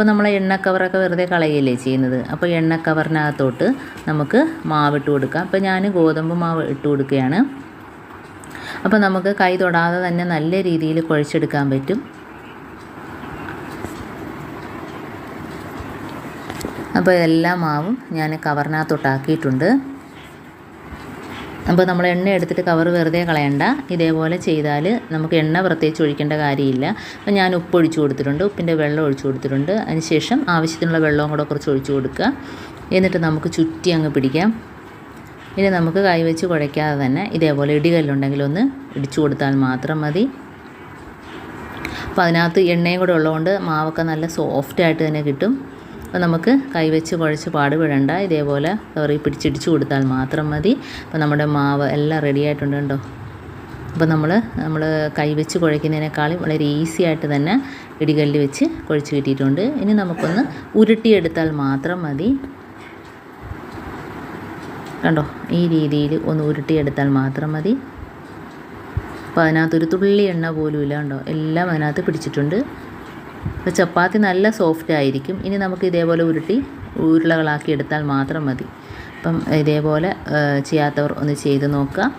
ഇപ്പോൾ നമ്മൾ എണ്ണ കവറൊക്കെ വെറുതെ കളയല്ലേ ചെയ്യുന്നത്? അപ്പോൾ എണ്ണ കവറിനകത്തോട്ട് നമുക്ക് മാവ് ഇട്ട് കൊടുക്കാം. അപ്പോൾ ഞാൻ ഗോതമ്പ് മാവ് ഇട്ട് കൊടുക്കുകയാണ്. അപ്പോൾ നമുക്ക് കൈ തൊടാതെ തന്നെ നല്ല രീതിയിൽ കുഴച്ചെടുക്കാൻ പറ്റും. അപ്പോൾ എല്ലാ മാവും ഞാൻ കവറിനകത്തോട്ടാക്കിയിട്ടുണ്ട്. അപ്പോൾ നമ്മൾ എണ്ണ എടുത്തിട്ട് കവർ വെറുതെ കളയണ്ട. ഇതേപോലെ ചെയ്താൽ നമുക്ക് എണ്ണ പ്രത്യേകിച്ച് ഒഴിക്കേണ്ട കാര്യമില്ല. അപ്പോൾ ഞാൻ ഉപ്പ് ഒഴിച്ചു കൊടുത്തിട്ടുണ്ട്. ഉപ്പിന്റെ വെള്ളം ഒഴിച്ചു കൊടുത്തിട്ടുണ്ട്. അതിനുശേഷം ആവശ്യത്തിനുള്ള വെള്ളവും കൂടെ കുറച്ച് ഒഴിച്ചു കൊടുക്കുക. എന്നിട്ട് നമുക്ക് ചുറ്റി അങ്ങ് പിടിക്കാം. ഇനി നമുക്ക് കൈവച്ച് കുഴയ്ക്കാതെ തന്നെ ഇതേപോലെ ഇടികല്ലുണ്ടെങ്കിൽ ഒന്ന് ഇടിച്ചു കൊടുത്താൽ മാത്രം മതി. അപ്പോൾ അതിനകത്ത് എണ്ണയും കൂടെ ഉള്ളതുകൊണ്ട് മാവൊക്കെ നല്ല സോഫ്റ്റായിട്ട് തന്നെ കിട്ടും. അപ്പോൾ നമുക്ക് കൈവച്ച് കുഴച്ച് പാടുപെടണ്ട. ഇതേപോലെ കറി പിടിച്ചിടിച്ച് കൊടുത്താൽ മാത്രം മതി. അപ്പോൾ നമ്മുടെ മാവ് എല്ലാം റെഡി ആയിട്ടുണ്ട് കേട്ടോ അപ്പോൾ നമ്മൾ നമ്മൾ കൈവച്ച് കുഴയ്ക്കുന്നതിനേക്കാളും വളരെ ഈസി ആയിട്ട് തന്നെ ഇടികല്ല് വെച്ച് കുഴച്ച് കിട്ടിയിട്ടുണ്ട്. ഇനി നമുക്കൊന്ന് ഉരുട്ടിയെടുത്താൽ മാത്രം മതി. കണ്ടോ? ഈ രീതിയിൽ ഒന്ന് ഉരുട്ടിയെടുത്താൽ മാത്രം മതി. അപ്പോൾ അതിനകത്തൊരു തുള്ളി എണ്ണ പോലും ഇല്ല കണ്ടോ? എല്ലാം അതിനകത്ത് പിടിച്ചിട്ടുണ്ട്. അപ്പോൾ ചപ്പാത്തി നല്ല സോഫ്റ്റ് ആയിരിക്കും. ഇനി നമുക്ക് ഇതേപോലെ ഉരുട്ടി ഉരുളകളാക്കി എടുത്താൽ മാത്രം മതി. അപ്പം ഇതേപോലെ ചെയ്യാത്തവർ ഒന്ന് ചെയ്ത് നോക്കുക.